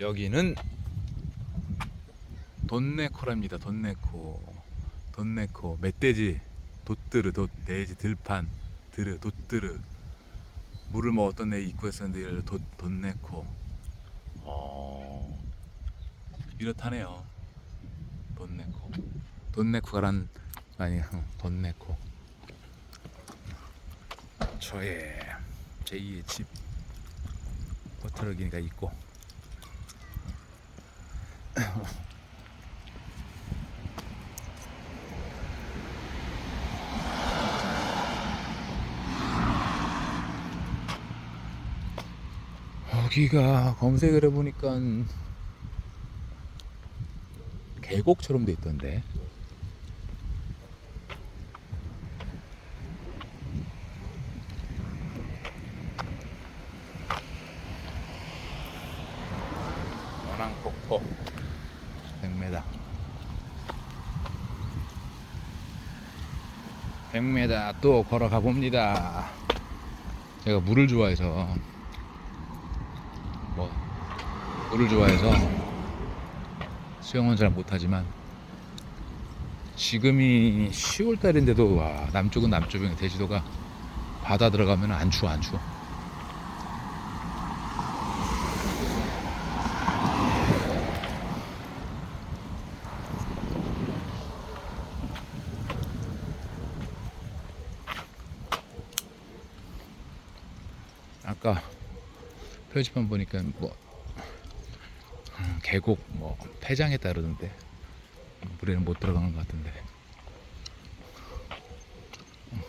여기는 돈네코랍니다. 돈네코. 돈네코. 멧돼지. 돛뜨르, 돛, 돼지, 들판, 드르, 돛뜨르. 물을 먹었던 애 입구였었는데 이걸 돛, 돈네코. 어. 이렇다네요. 돈네코. 돈네코가란 아니 돈네코. 저의 제2의 집 버터러기가 있고 여기가 검색을 해보니까 계곡처럼 돼 있던데. 원앙폭포 100m 100m 또 걸어가 봅니다. 제가 물을 좋아해서. 뭐 물을 좋아해서 수영은 잘 못하지만 지금이 10월 달인데도 와 남쪽은 남쪽이 대지도가 바다 들어가면 안 추워 안 추워 아까 표지판 보니까 뭐 음, 계곡 뭐 폐장에 따르던데 물에는 못 들어가는 것 같은데 음.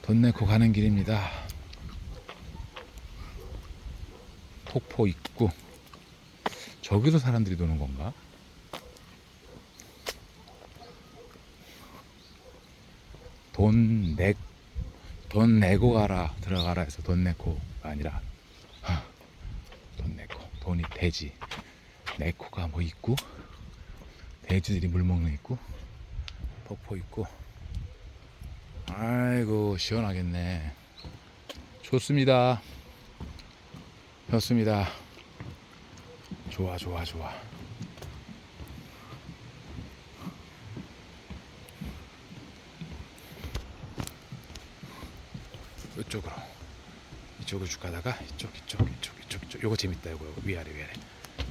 돈 내고 가는 길입니다 폭포 입구 저기서 사람들이 노는 건가? 돈 내, 돈 내고 가라 들어가라 해서 돈 내고가 아니라 하, 돈 내고 돈이 돼지. 내코가 뭐 있고 돼지들이 물 먹는 있고 폭포 있고. 아이고 시원하겠네. 좋습니다. 좋습니다. 좋아 좋아 좋아 이쪽으로. 이쪽으로 쭉 가다가 이쪽 이쪽 이쪽 이쪽 이쪽. 요거 재밌다 요거. 위아래 위아래.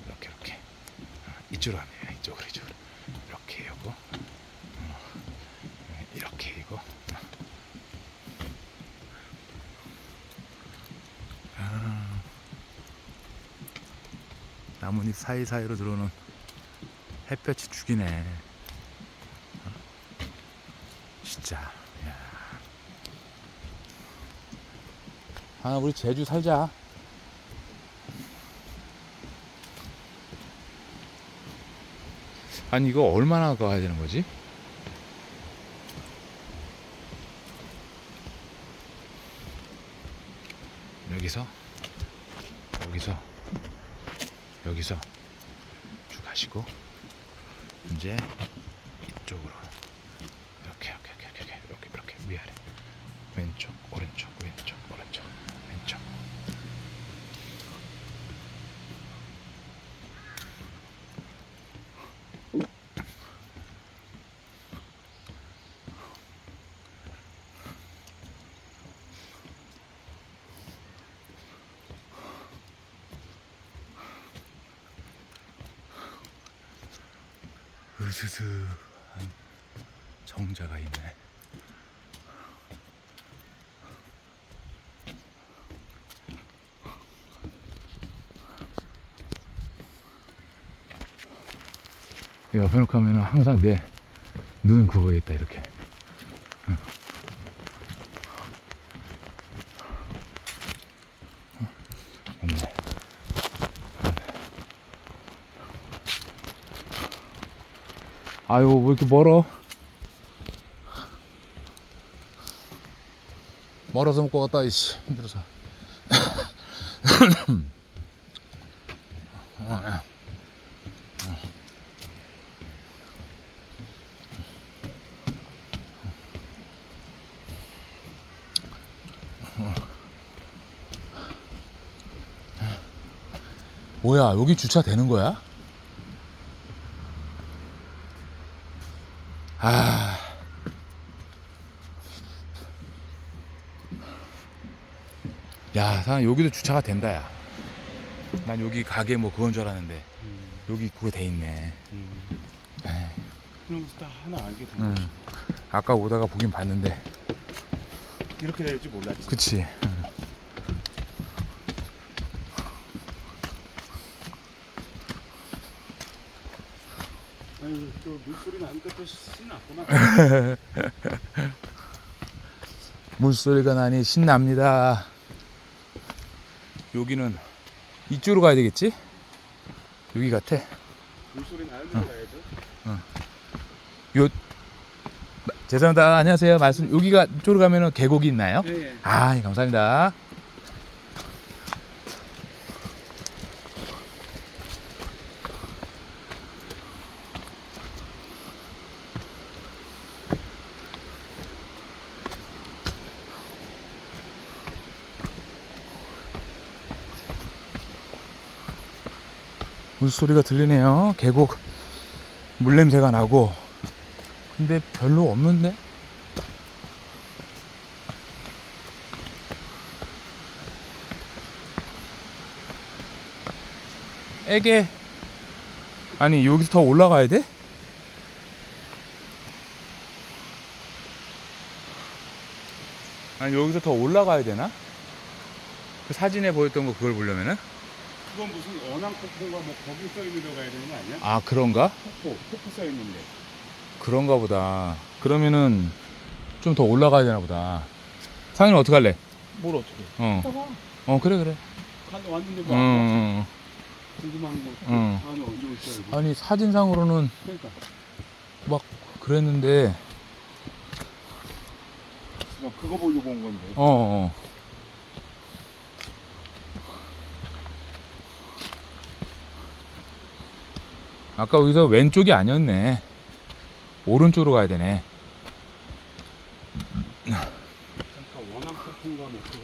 이렇게 이렇게. 어, 이쪽으로 하면 이쪽으로 이쪽으로. 이렇게 요거. 어, 이렇게 이거. 아, 나뭇잎 사이사이로 들어오는 햇볕이 죽이네. 어? 진짜 야. 아 우리 제주 살자. 아니 이거 얼마나 가야 되는 거지? 여기서? 여기서? 여기서? 쭉 가시고 이제 이쪽으로. 이렇게 이렇게 이렇게 이렇게 이렇게 이렇게 위아래. 왼쪽 오른쪽 왼쪽 오른쪽 왼쪽 으스스한 정자가 있네. 옆에 놓고 하면 항상 내 눈은 그거에 있다 이렇게 응. 어? 없네. 아유 왜 이렇게 멀어? 멀어서 못 가겠다 이씨. 힘들어서. 뭐야 여기 주차 되는 거야? 아. 야, 사 여기도 주차가 된다, 야. 난 여기 가게 뭐 그건 줄 알았는데 여기 그거 돼 있네. 에이, 그러면서 다 하나 알게 된 음. 거야. 아까 오다가 보긴 봤는데, 이렇게 될줄 몰랐지. 그치? 아유, 또 물소리 나니까 또 신났구나. 물소리가 나니 신납니다. 여기는 이쪽으로 가야 되겠지? 여기 같아. 물소리 나는 데 가야죠. 요 죄송합니다. 안녕하세요. 말씀 여기가 이쪽으로 가면은 계곡이 있나요? 예, 예. 아, 예, 감사합니다. 물소리가 들리네요. 계곡 물 냄새가 나고. 근데 별로 없는데? 애게 아니 여기서 더 올라가야 돼? 아니 여기서 더 올라가야 되나? 그 사진에 보였던 거 그걸 보려면은 그건 무슨 원앙폭포인가 뭐 거기 써 있는 데 가야 되는 거 아니야? 아 그런가? 폭포, 폭포 써 있는데. 그런가 보다 그러면은 좀 더 올라가야 되나 보다 상현이 어떻게 할래? 뭘 어떻게? 어. 어 그래 그래 간 왔는데 어, 뭐 어, 어. 궁금한 거. 응. 아니 언제 올지 알고. 아니 사진상으로는 그러니까 막 그랬는데 뭐 그거 보려고 온 건데. 어, 어. 아까 여기서 왼쪽이 아니었네. 오른쪽으로 가야 되네.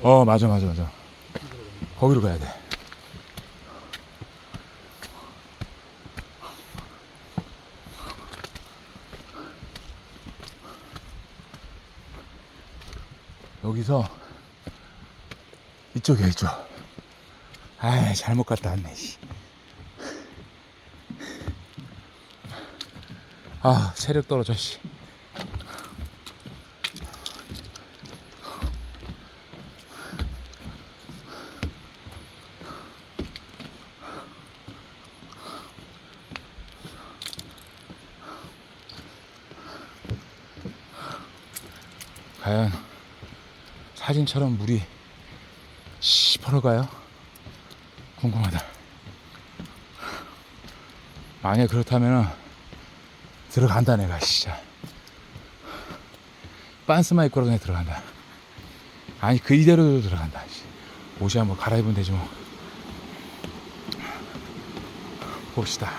어, 맞아, 맞아, 맞아. 거기로 가야 돼. 여기서 이쪽이야, 이쪽. 아, 잘못 갔다 왔네. 아, 체력 떨어져, 씨. 과연 사진처럼 물이 시퍼러가요? 궁금하다. 만약 그렇다면 들어간다 내가 진짜. 빤스만 입고 그냥 들어간다. 아니 그 이대로 들어간다. 씨. 옷이 한번 갈아입으면 되지 뭐. 봅시다.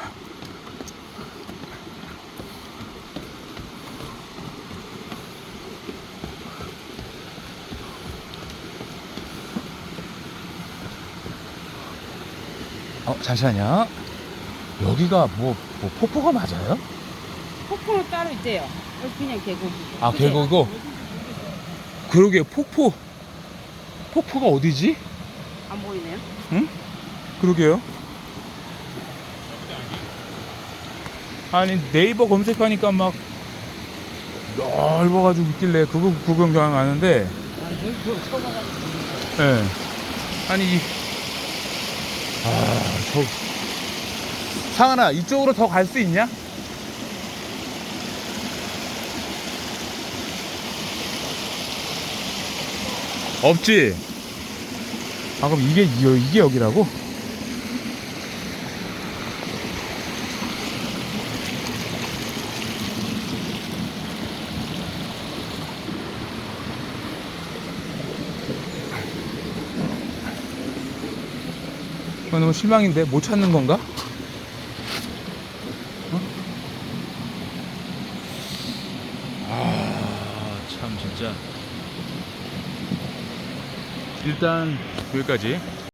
어 잠시만요. 여기가 뭐, 뭐 폭포가 맞아요? 폭포는 따로 있대요. 여기 그냥 계곡. 아 계곡이고. 그러게 폭포. 폭포가 어디지? 안 보이네요. 그러게요. 아니 네이버 검색하니까 막 넓어가지고 있길래 그거 구경 경 가는데, 아, 여기 그거 처음 와가지고. 예. 아니 이, 아, 저 상하나 이쪽으로 더 갈 수 있냐? 없지. 아 그럼 이게 이- 이게 여기라고? 아, 너무 실망인데 못 찾는 건가? 어? 아참 진짜 일단 여기까지